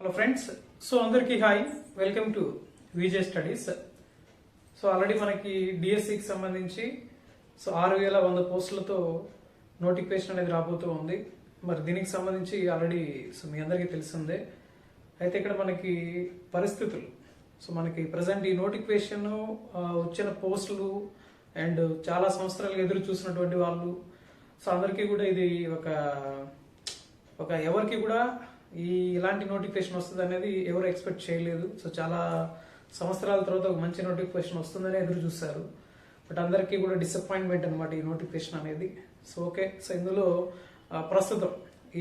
Hello friends so అందరికీ hi welcome to Vijay studies so already మనకి డిఎస్సికి సంబంధించి సో ఆరు వేల వంద పోస్టులతో నోటిఫికేషన్ అనేది రాబోతూ ఉంది. మరి దీనికి సంబంధించి ఆల్రెడీ సో మీ అందరికీ తెలిసిందే. అయితే ఇక్కడ మనకి పరిస్థితులు. సో మనకి ప్రజెంట్ ఈ నోటిఫికేషన్ వచ్చిన పోస్టులు అండ్ చాలా సంవత్సరాలుగా ఎదురు చూసినటువంటి వాళ్ళు. సో అందరికీ కూడా ఇది ఒక ఒక ఎవరికి కూడా ఈ ఇలాంటి నోటిఫికేషన్ వస్తుంది అనేది ఎవరు ఎక్స్పెక్ట్ చేయలేదు. సో చాలా సంవత్సరాల తర్వాత ఒక మంచి నోటిఫికేషన్ వస్తుందని ఎదురు చూస్తారు బట్ అందరికీ కూడా డిసప్పాయింట్మెంట్ అనమాట ఈ నోటిఫికేషన్ అనేది. సో ఓకే సో ఇందులో ప్రస్తుతం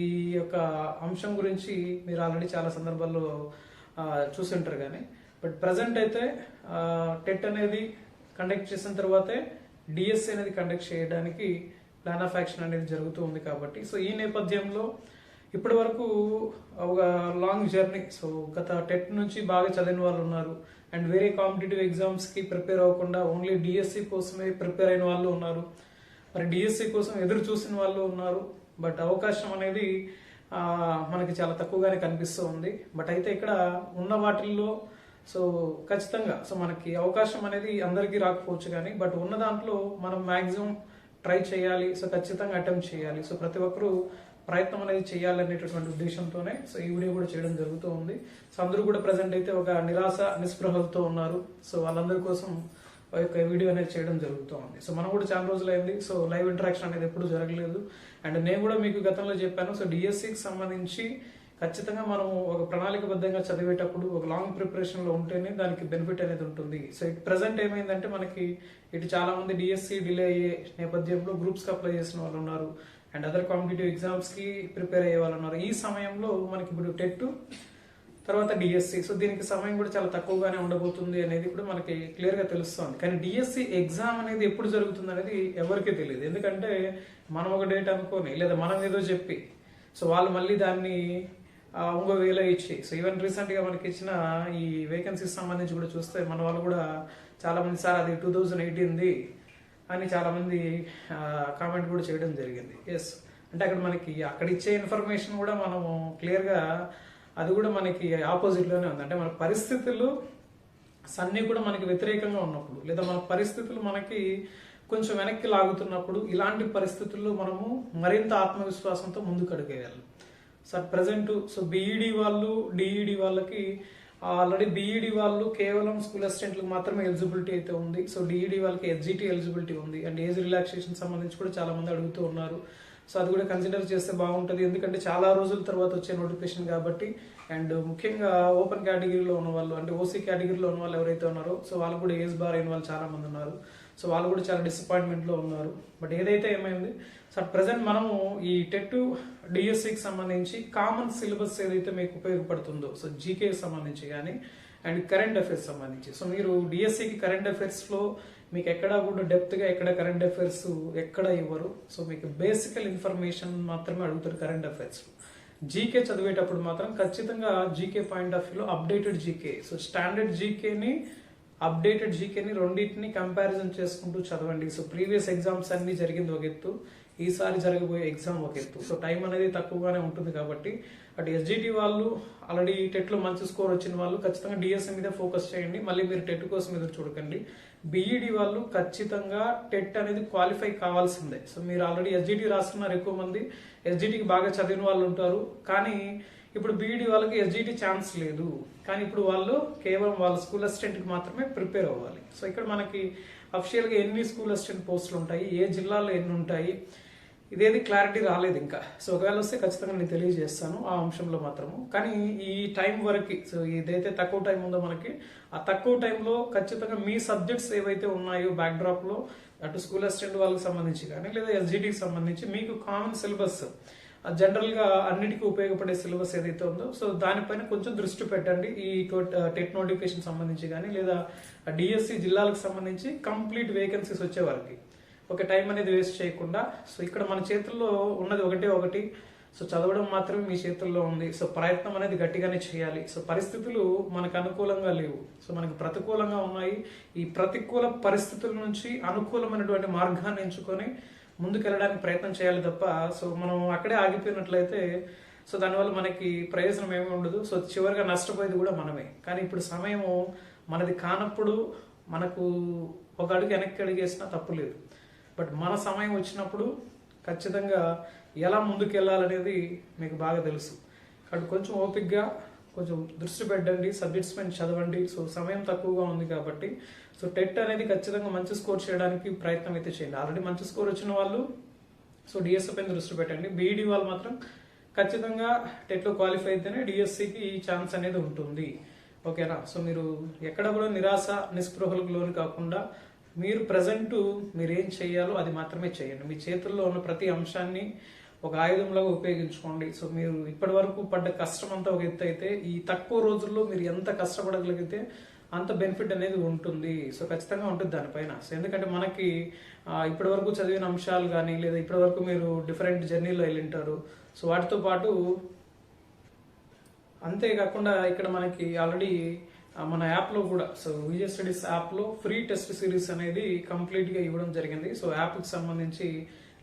ఈ యొక్క అంశం గురించి మీరు ఆల్రెడీ చాలా సందర్భాల్లో చూసి చూసుంటారు కానీ బట్ ప్రజెంట్ అయితే టెట్ అనేది కండక్ట్ చేసిన తర్వాతే డిఎస్సి అనేది కండక్ట్ చేయడానికి ప్లాన్ ఆఫ్ యాక్షన్ అనేది జరుగుతూ ఉంది కాబట్టి. సో ఈ నేపథ్యంలో ఇప్పటి వరకు ఒక లాంగ్ జర్నీ సో గత టెట్ నుంచి బాగా చదివిన వాళ్ళు ఉన్నారు. అండ్ వేరే కాంపిటేటివ్ ఎగ్జామ్స్కి ప్రిపేర్ అవ్వకుండా ఓన్లీ డిఎస్సి కోసమే ప్రిపేర్ అయిన వాళ్ళు ఉన్నారు. మరి డిఎస్సి కోసం ఎదురు చూసిన వాళ్ళు ఉన్నారు. బట్ అవకాశం అనేది మనకి చాలా తక్కువగానే కనిపిస్తూ ఉంది. బట్ అయితే ఇక్కడ ఉన్న వాటిల్లో సో ఖచ్చితంగా సో మనకి అవకాశం అనేది అందరికీ రాకపోవచ్చు కానీ బట్ ఉన్న దాంట్లో మనం మ్యాక్సిమం ట్రై చేయాలి. సో ఖచ్చితంగా అటెంప్ట్ చేయాలి. సో ప్రతి ఒక్కరూ ప్రయత్నం అనేది చేయాలనేటటువంటి ఉద్దేశంతోనే సో ఈ వీడియో కూడా చేయడం జరుగుతూ ఉంది. సో అందరూ కూడా ప్రజెంట్ అయితే ఒక నిరాశ నిస్పృహలతో ఉన్నారు. సో వాళ్ళందరి కోసం ఆ యొక్క వీడియో అనేది చేయడం జరుగుతూ ఉంది. సో మనం కూడా చాలా రోజులు అయింది సో లైవ్ ఇంటరాక్షన్ అనేది ఎప్పుడు జరగలేదు. అండ్ నేను కూడా మీకు గతంలో చెప్పాను. సో డిఎస్సికి సంబంధించి ఖచ్చితంగా మనం ఒక ప్రణాళికబద్ధంగా చదివేటప్పుడు ఒక లాంగ్ ప్రిపరేషన్లో ఉంటేనే దానికి బెనిఫిట్ అనేది ఉంటుంది. సో ఇట్ ప్రజెంట్ ఏమైందంటే మనకి ఇటు చాలా మంది డిఎస్సి డిలే అయ్యే నేపథ్యంలో గ్రూప్స్కి అప్లై చేసిన వాళ్ళు ఉన్నారు. అండ్ అదర్ కాంపిటేటివ్ ఎగ్జామ్స్కి ప్రిపేర్ అయ్యే వాళ్ళు ఉన్నారు. ఈ సమయంలో మనకి ఇప్పుడు టెట్ తర్వాత డిఎస్సి సో దీనికి సమయం కూడా చాలా తక్కువగానే ఉండబోతుంది అనేది కూడా మనకి క్లియర్గా తెలుస్తుంది. కానీ డిఎస్సి ఎగ్జామ్ అనేది ఎప్పుడు జరుగుతుంది అనేది ఎవరికీ తెలియదు. ఎందుకంటే మనం ఒక డేట్ అనుకోని లేదా మనం ఏదో చెప్పి సో వాళ్ళు మళ్ళీ దాన్ని ఇంకో వేలో ఇచ్చి సో ఈవెన్ రీసెంట్గా మనకి ఇచ్చిన ఈ వేకెన్సీస్ సంబంధించి కూడా చూస్తే మన వాళ్ళు కూడా చాలామంది సార్ అది టూ థౌజండ్ ఎయిటీన్ది అని చాలామంది కామెంట్ కూడా చేయడం జరిగింది. ఎస్ అంటే అక్కడ మనకి అక్కడ ఇచ్చే ఇన్ఫర్మేషన్ కూడా మనము క్లియర్గా అది కూడా మనకి ఆపోజిట్లోనే ఉంది. అంటే మన పరిస్థితులు అన్నీ కూడా మనకి వ్యతిరేకంగా ఉన్నప్పుడు లేదా మన పరిస్థితులు మనకి కొంచెం వెనక్కి లాగుతున్నప్పుడు ఇలాంటి పరిస్థితుల్లో మనము మరింత ఆత్మవిశ్వాసంతో ముందుకు అడిగేయాలి సార్ ప్రజెంట్ సో బీఈడి వాళ్ళు డిఈడి వాళ్ళకి ఆల్రెడీ బీఈడి వాళ్ళు కేవలం స్కూల్ అసిస్టెంట్లకు మాత్రమే ఎలిజిబిలిటీ అయితే ఉంది. సో డిఈడి వాళ్ళకి ఎస్జిటి ఎలిజిబిలిటీ ఉంది. అండ్ ఏజ్ రిలాక్సేషన్ సంబంధించి కూడా చాలా మంది అడుగుతూ ఉన్నారు. సో అది కూడా కన్సిడర్ చేస్తే బాగుంటుంది. ఎందుకంటే చాలా రోజుల తర్వాత వచ్చే నోటిఫికేషన్ కాబట్టి అండ్ ముఖ్యంగా ఓపెన్ కేటగిరీలో ఉన్న వాళ్ళు అంటే ఓసీ కేటగిరీలో ఉన్న వాళ్ళు ఎవరైతే ఉన్నారో సో వాళ్ళు కూడా ఏజ్ బార్ అయిన వాళ్ళు చాలా మంది ఉన్నారు. సో వాళ్ళు కూడా చాలా డిసప్పాయింట్మెంట్లో ఉన్నారు. బట్ ఏదైతే ఏమైంది? సో ప్రజెంట్ మనము ఈ టెట్ డిఎస్సికి సంబంధించి కామన్ సిలబస్ ఏదైతే మీకు ఉపయోగపడుతుందో సో జీకే సంబంధించి కానీ అండ్ కరెంట్ అఫైర్స్ సంబంధించి. సో మీరు డిఎస్సికి కరెంట్ అఫైర్స్లో మీకు ఎక్కడ కూడా డెప్త్గా ఎక్కడ కరెంట్ అఫైర్స్ ఎక్కడ ఇవ్వరు. సో మీకు బేసికల్ ఇన్ఫర్మేషన్ మాత్రమే అడుగుతారు కరెంట్ అఫైర్స్లో జీకే చదివేటప్పుడు మాత్రం ఖచ్చితంగా జీకే పాయింట్ ఆఫ్ వ్యూలో అప్డేటెడ్ జీకే సో స్టాండర్డ్ జీకేని అప్డేటెడ్ జీకేని రెండింటిని కంపారిజన్ చేసుకుంటూ చదవండి. సో ప్రీవియస్ ఎగ్జామ్స్ అన్ని జరిగింది ఒక ఎత్తు ఈసారి జరగబోయే ఎగ్జామ్ ఒక ఎత్తు. సో టైం అనేది తక్కువగానే ఉంటుంది కాబట్టి అటు ఎస్జిటి వాళ్ళు ఆల్రెడీ టెట్లో మంచి స్కోర్ వచ్చిన వాళ్ళు ఖచ్చితంగా డిఎస్ఎం మీద ఫోకస్ చేయండి. మళ్ళీ మీరు టెట్ కోసం ఎదురు చూడకండి. బీఈడి వాళ్ళు ఖచ్చితంగా టెట్ అనేది క్వాలిఫై కావాల్సిందే. సో మీరు ఆల్రెడీ ఎస్జిటి రాస్తున్నారు ఎక్కువ మంది. ఎస్జిటికి బాగా చదివిన వాళ్ళు ఉంటారు. కానీ ఇప్పుడు బీఈడి వాళ్ళకి ఎస్జిటి ఛాన్స్ లేదు. కానీ ఇప్పుడు వాళ్ళు కేవలం వాళ్ళ స్కూల్ అసిస్టెంట్కి మాత్రమే ప్రిపేర్ అవ్వాలి. సో ఇక్కడ మనకి అఫిషియల్గా ఎన్ని స్కూల్ అసిస్టెంట్ పోస్టులు ఉంటాయి ఏ జిల్లాలో ఎన్ని ఉంటాయి ఇదేది క్లారిటీ రాలేదు ఇంకా. సో ఒకవేళ వస్తే ఖచ్చితంగా నేను తెలియజేస్తాను ఆ అంశంలో మాత్రము. కానీ ఈ టైం వరకు సో ఇదైతే తక్కువ టైం ఉందో మనకి ఆ తక్కువ టైంలో ఖచ్చితంగా మీ సబ్జెక్ట్స్ ఏవైతే ఉన్నాయో బ్యాక్డ్రాప్లో అటు స్కూల్ అసిస్టెంట్ వాళ్ళకి సంబంధించి కానీ లేదా ఎస్జిటికి సంబంధించి మీకు కామన్ సిలబస్ జనరల్గా అన్నిటికీ ఉపయోగపడే సిలబస్ ఏదైతే ఉందో సో దానిపైన కొంచెం దృష్టి పెట్టండి. ఈ టెట్ నోటిఫికేషన్ సంబంధించి కానీ లేదా డిఎస్సి జిల్లాలకు సంబంధించి కంప్లీట్ వేకెన్సీస్ వచ్చే వరకు. ఒక టైం అనేది వేస్ట్ చేయకుండా సో ఇక్కడ మన చేతుల్లో ఉన్నది ఒకటే ఒకటి. సో చదవడం మాత్రమే మీ చేతుల్లో ఉంది. సో ప్రయత్నం అనేది గట్టిగానే చేయాలి. సో పరిస్థితులు మనకు అనుకూలంగా లేవు. సో మనకు ప్రతికూలంగా ఉన్నాయి. ఈ ప్రతికూల పరిస్థితుల నుంచి అనుకూలమైనటువంటి మార్గాన్ని ఎంచుకొని ముందుకెళ్ళడానికి ప్రయత్నం చేయాలి తప్ప సో మనం అక్కడే ఆగిపోయినట్లయితే సో దానివల్ల మనకి ప్రయోజనం ఏమీ ఉండదు. సో చివరిగా నష్టపోయేది కూడా మనమే. కానీ ఇప్పుడు సమయము మనది కానప్పుడు మనకు ఒక అడుగు వెనక్కి అడిగేసినా తప్పు లేదు. బట్ మన సమయం వచ్చినప్పుడు ఖచ్చితంగా ఎలా ముందుకెళ్ళాలనేది మీకు బాగా తెలుసు. కాబట్టి కొంచెం ఓపిక్గా కొంచెం దృష్టి పెట్టండి సబ్జెక్ట్స్ పైన చదవండి. సో సమయం తక్కువగా ఉంది కాబట్టి సో టెట్ అనేది ఖచ్చితంగా మంచి స్కోర్ చేయడానికి ప్రయత్నం అయితే చేయండి. ఆల్రెడీ మంచి స్కోర్ వచ్చిన వాళ్ళు సో డిఎస్సి పైన దృష్టి పెట్టండి. బీఈడి వాళ్ళు మాత్రం ఖచ్చితంగా టెట్లో క్వాలిఫై అయితేనే డిఎస్సికి ఈ ఛాన్స్ అనేది ఉంటుంది. ఓకేనా సో మీరు ఎక్కడ కూడా నిరాశ నిస్పృహలకు లోను కాకుండా మీరు ప్రజెంట్ మీరు ఏం చేయాలో అది మాత్రమే చేయండి. మీ చేతుల్లో ఉన్న ప్రతి అంశాన్ని ఒక ఆయుధంలాగా ఉపయోగించుకోండి. సో మీరు ఇప్పటి వరకు పడ్డ కష్టం అంతా ఒక ఎత్తు అయితే ఈ తక్కువ రోజుల్లో మీరు ఎంత కష్టపడగలిగితే అంత బెనిఫిట్ అనేది ఉంటుంది. సో ఖచ్చితంగా ఉంటుంది దానిపైన. సో ఎందుకంటే మనకి ఇప్పటి వరకు చదివిన అంశాలు కానీ లేదా ఇప్పటి వరకు మీరు డిఫరెంట్ జర్నీలో వెళ్ళింటారు. సో వాటితో పాటు అంతేకాకుండా ఇక్కడ మనకి ఆల్రెడీ మన యాప్లో కూడా సో విజయ స్టడీస్ యాప్లో ఫ్రీ టెస్ట్ సిరీస్ అనేది కంప్లీట్గా ఇవ్వడం జరిగింది. సో యాప్కి సంబంధించి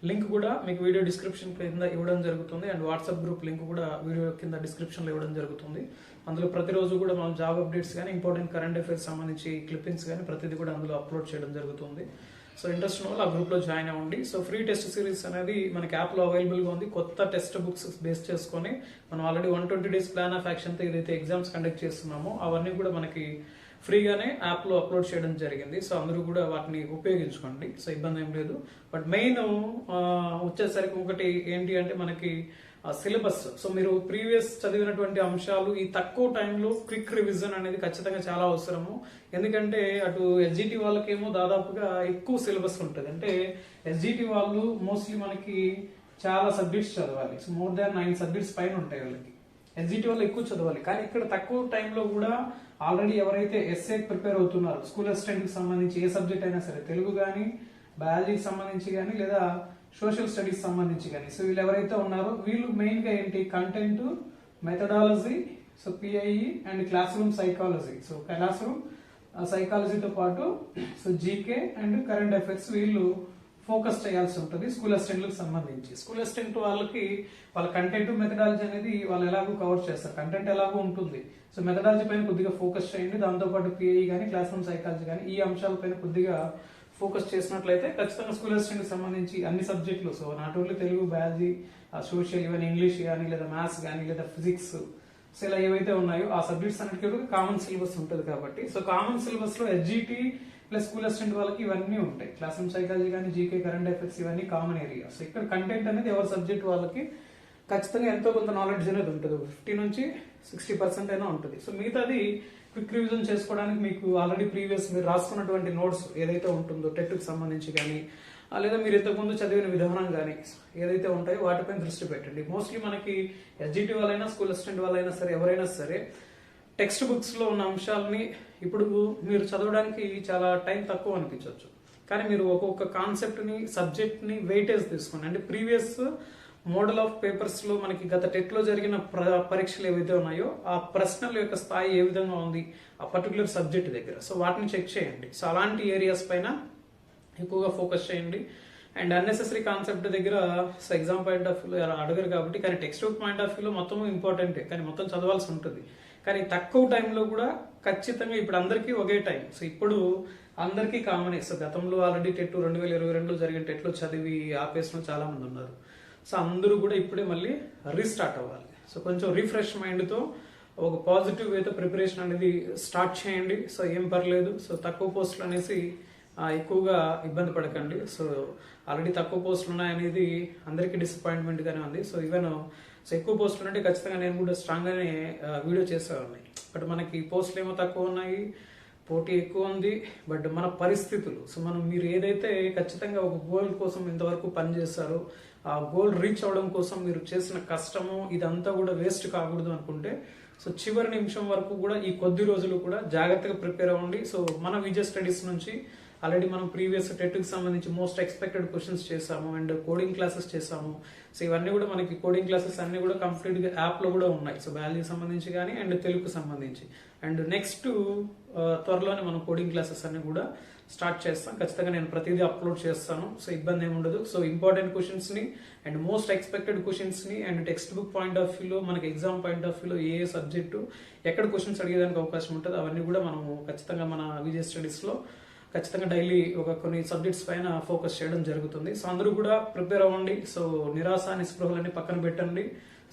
లింక్ కూడా మీకు వీడియో డిస్క్రిప్షన్ కింద ఇవ్వడం జరుగుతుంది. అండ్ వాట్సాప్ గ్రూప్ లింక్ కూడా వీడియో కింద డిస్క్రిప్షన్లో ఇవ్వడం జరుగుతుంది. అందులో ప్రతిరోజు కూడా మనం జాబ్ అప్డేట్స్ కానీ ఇంపార్టెంట్ కరెంట్ అఫైర్స్ సంబంధించి క్లిప్పింగ్స్ కానీ ప్రతిదీ కూడా అందులో అప్లోడ్ చేయడం జరుగుతుంది. సో ఇంట్రెస్ట్ ఉన్న వాళ్ళు ఆ గ్రూప్లో జాయిన్ అవ్వండి. సో ఫ్రీ టెస్ట్ సిరీస్ అనేది మనకి యాప్లో అవైలబుల్గా ఉంది. కొత్త టెక్స్ట్ బుక్స్ బేస్ చేసుకొని మనం already one twenty days plan of యాక్షన్తో ఏదైతే ఎగ్జామ్స్ కండక్ట్ చేస్తున్నామో అవన్నీ కూడా మనకి ఫ్రీగానే యాప్లో అప్లోడ్ చేయడం జరిగింది. సో అందరూ కూడా వాటిని ఉపయోగించుకోండి. సో ఇబ్బంది ఏం లేదు. బట్ మెయిన్ వచ్చేసరికి ఒకటి ఏంటి అంటే మనకి సిలబస్. సో మీరు ప్రీవియస్ చదివినటువంటి అంశాలు ఈ తక్కువ టైంలో క్విక్ రివిజన్ అనేది ఖచ్చితంగా చాలా అవసరము. ఎందుకంటే అటు ఎస్జిటి వాళ్ళకేమో దాదాపుగా ఎక్కువ సిలబస్ ఉంటుంది. అంటే ఎస్జిటి వాళ్ళు మోస్ట్లీ మనకి చాలా సబ్జెక్ట్స్ చదవాలి. So more than nine subjects పైన ఉంటాయి వాళ్ళకి. ఎస్జిటి ఎక్కువ చదవాలి. కానీ ఇక్కడ తక్కువ టైంలో కూడా ఆల్రెడీ ఎవరైతే ఎస్ఏ ప్రిపేర్ అవుతున్నారు స్కూల్ అసిస్టెంట్కి సంబంధించి ఏ సబ్జెక్ట్ అయినా సరే తెలుగు కానీ బయాలజీకి సంబంధించి కానీ లేదా సోషల్ స్టడీస్ సంబంధించి కానీ. సో వీళ్ళు ఎవరైతే ఉన్నారో వీళ్ళు మెయిన్గా ఏంటి? Content methodology so PIE and class room psychology. So class room సైకాలజీతో పాటు so GK and current affairs వీళ్ళు ఫోకస్ చేయాల్సి ఉంటుంది స్కూల్ అసిస్టెంట్లకు సంబంధించి. స్కూల్ అసిస్టెంట్ వాళ్ళకి వాళ్ళ కంటెంట్ మెథడాలజీ అనేది వాళ్ళు ఎలాగో కవర్ చేస్తారు. కంటెంట్ ఎలాగో ఉంటుంది. సో మెథడాలజీ పైన కొద్దిగా ఫోకస్ చేయండి. దాంతోపాటు పిఐ కానీ క్లాస్ రూమ్ సైకాలజీ కానీ ఈ అంశాలపైన కొద్దిగా ఫోకస్ చేసినట్లయితే ఖచ్చితంగా స్కూల్ అసిస్టెంట్కి సంబంధించి అన్ని సబ్జెక్టులు so not only Telugu biology social even English కానీ లేదా మ్యాథ్స్ కానీ లేదా ఫిజిక్స్ సో ఇలా ఏవైతే ఉన్నాయో ఆ సబ్జెక్ట్స్ అన్నిటికీ కూడా కామన్ సిలబస్ ఉంటుంది కాబట్టి. సో కామన్ సిలబస్లో ఎస్జిటి ప్లస్ స్కూల్ అసిస్టెంట్ వాళ్ళకి ఇవన్నీ ఉంటాయి. క్లాస్ రూమ్ సైకాలజీ కానీ జీకే కరెంట్ అఫైర్స్ ఇవన్నీ కామన్ ఏరియా సో ఇక్కడ కంటెంట్ అనేది ఎవరి సబ్జెక్ట్ వాళ్ళకి ఖచ్చితంగా ఎంతో కొంత నాలెడ్జ్ అనేది ఉంటుంది. ఫిఫ్టీ నుంచి సిక్స్టీ పర్సెంట్ అయినా ఉంటుంది. సో మిగతాది క్విక్ రివిజన్ చేసుకోవడానికి మీకు ఆల్రెడీ ప్రీవియస్ మీరు రాసుకున్నటువంటి నోట్స్ ఏదైతే ఉంటుందో టెట్కి సంబంధించి కానీ లేదా మీరు ఇంతకుముందు చదివిన విధానం కానీ ఏదైతే ఉంటాయో వాటిపైన దృష్టి పెట్టండి. మోస్ట్లీ మనకి ఎస్జిటి వాళ్ళైనా స్కూల్ అసిస్టెంట్ వాళ్ళైనా సరే ఎవరైనా సరే టెక్స్ట్ బుక్స్లో ఉన్న అంశాలని ఇప్పుడు మీరు చదవడానికి చాలా టైం తక్కువ అనిపించవచ్చు. కానీ మీరు ఒక్కొక్క కాన్సెప్ట్ని సబ్జెక్ట్ని వెయిటేజ్ తీసుకోండి. అంటే ప్రీవియస్ మోడల్ ఆఫ్ పేపర్స్లో మనకి గత టెట్లో జరిగిన ప్ర- పరీక్షలు ఏవైతే ఉన్నాయో ఆ ప్రశ్నల యొక్క స్థాయి ఏ విధంగా ఉంది ఆ పర్టికులర్ సబ్జెక్ట్ దగ్గర. సో వాటిని చెక్ చేయండి. సో అలాంటి ఏరియాస్ పైన ఎక్కువగా ఫోకస్ చేయండి. అండ్ అన్నెసెసరీ కాన్సెప్ట్ దగ్గర సో ఎగ్జామ్ పాయింట్ ఆఫ్ వ్యూలో అడగరు కాబట్టి కానీ టెక్స్ట్ బుక్ పాయింట్ ఆఫ్ వ్యూలో మొత్తం ఇంపార్టెంటే కానీ మొత్తం చదవాల్సి ఉంటుంది. కానీ తక్కువ టైంలో కూడా ఖచ్చితంగా ఇప్పుడు అందరికీ ఒకే టైం సో ఇప్పుడు అందరికీ కామనే సో గతంలో ఆల్రెడీ టెట్ రెండు వేల ఇరవై రెండులో జరిగిన టెట్లో చదివి ఆపేసిన చాలా మంది ఉన్నారు. సో అందరూ కూడా ఇప్పుడే మళ్ళీ రీస్టార్ట్ అవ్వాలి. సో కొంచెం రిఫ్రెష్ మైండ్తో ఒక పాజిటివ్ వేతో ప్రిపరేషన్ అనేది స్టార్ట్ చేయండి. సో ఏం పర్లేదు. సో తక్కువ పోస్టులు అనేసి ఎక్కువగా ఇబ్బంది పడకండి. సో ఆల్రెడీ తక్కువ పోస్టులు ఉన్నాయనేది అందరికీ డిసప్పాయింట్మెంట్గానే ఉంది. సో ఈవెన్ సో ఎక్కువ పోస్టులు ఉంటే ఖచ్చితంగా నేను కూడా స్ట్రాంగ్గానే వీడియో చేసేవాడిని. బట్ మనకి పోస్టులు ఏమో తక్కువ ఉన్నాయి పోటీ ఎక్కువ ఉంది. బట్ మన పరిస్థితులు సో మనం మీరు ఏదైతే ఖచ్చితంగా ఒక గోల్ కోసం ఇంతవరకు పనిచేస్తారో ఆ గోల్ రీచ్ అవడం కోసం మీరు చేసిన కష్టము ఇదంతా కూడా వేస్ట్ కాకూడదు అనుకుంటే సో చివరి నిమిషం వరకు కూడా ఈ కొద్ది రోజులు కూడా జాగ్రత్తగా ప్రిపేర్ అవ్వండి. సో మన విజయ స్టడీస్ నుంచి ఆల్రెడీ మనం ప్రీవియస్ టెట్కి సంబంధించి మోస్ట్ ఎక్స్పెక్టెడ్ క్వశ్చన్స్ చేసాము అండ్ కోడింగ్ క్లాసెస్ చేసాము. సో ఇవన్నీ కూడా మనకి కోడింగ్ క్లాసెస్ అన్ని కూడా కంప్లీట్గా యాప్లో కూడా ఉన్నాయి. సో వాల్యూ సంబంధించి కానీ అండ్ తెలుగుకు సంబంధించి. అండ్ నెక్స్ట్ uh, త్వరలోనే మనం కోడింగ్ క్లాసెస్ అన్ని కూడా స్టార్ట్ చేస్తాం. ఖచ్చితంగా నేను ప్రతిదీ అప్లోడ్ చేస్తాను. సో ఇబ్బంది ఏమి ఉండదు. సో ఇంపార్టెంట్ క్వశ్చన్స్ని అండ్ మోస్ట్ ఎక్స్పెక్టెడ్ క్వశ్చన్స్ని and text book point of వ్యూలో మనకి ఎగ్జామ్ పాయింట్ ఆఫ్ వ్యూలో ఏ ఏ సబ్జెక్టు ఎక్కడ క్వశ్చన్స్ అడిగేదానికి అవకాశం ఉంటుంది అవన్నీ కూడా మనం ఖచ్చితంగా మన విజయ స్టడీస్లో ఖచ్చితంగా డైలీ ఒక కొన్ని సబ్జెక్ట్స్ పైన ఫోకస్ చేయడం జరుగుతుంది. సో అందరూ కూడా ప్రిపేర్ అవ్వండి. సో నిరాశ నిస్పృహలన్నీ పక్కన పెట్టండి.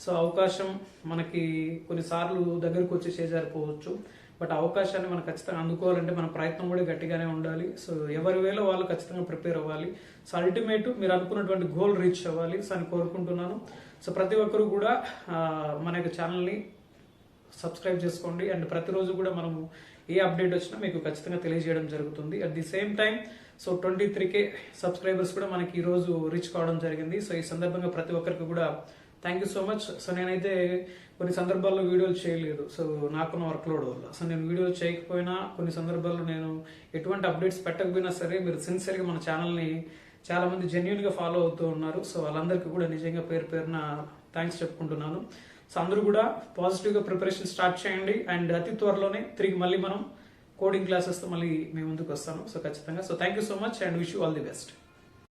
సో అవకాశం మనకి కొన్నిసార్లు దగ్గరకు వచ్చి చేజారిపోవచ్చు. బట్ అవకాశాన్ని మనం ఖచ్చితంగా అందుకోవాలంటే మన ప్రయత్నం కూడా గట్టిగానే ఉండాలి. సో ఎవరి వేలో వాళ్ళు ఖచ్చితంగా ప్రిపేర్ అవ్వాలి. సో అల్టిమేట్ మీరు అనుకున్నటువంటి గోల్ రీచ్ అవ్వాలి. సో అని కోరుకుంటున్నాను. సో ప్రతి ఒక్కరు కూడా మన యొక్క ఛానల్ని సబ్స్క్రైబ్ చేసుకోండి. అండ్ ప్రతిరోజు కూడా మనము ఏ అప్డేట్ వచ్చినా మీకు ఖచ్చితంగా తెలియజేయడం జరుగుతుంది. At the same time so twenty three K subscribers కూడా మనకి ఈ రోజు రీచ్ కావడం జరిగింది. సో ఈ సందర్భంగా ప్రతి ఒక్కరికి కూడా thank you so much so నేనైతే కొన్ని సందర్భాల్లో వీడియోలు చేయలేదు. సో నాకున్న వర్క్లోడ్ వల్ల. సో నేను వీడియోలు చేయకపోయినా కొన్ని సందర్భాల్లో నేను ఎటువంటి అప్డేట్స్ పెట్టకపోయినా సరే మీరు సిన్సియర్గా మన ఛానల్ని చాలా మంది ఫాలో అవుతూ ఉన్నారు. సో వాళ్ళందరికీ కూడా నిజంగా పేరు పేరున థ్యాంక్స్ చెప్పుకుంటున్నాను. సో అందరూ కూడా పాజిటివ్గా ప్రిపరేషన్ స్టార్ట్ చేయండి. అండ్ అతి త్వరలోనే తిరిగి మళ్ళీ మనం కోడింగ్ క్లాసెస్తో మళ్ళీ మేము ముందుకు వస్తాము. సో ఖచ్చితంగా. So thank you so much and wish you all the best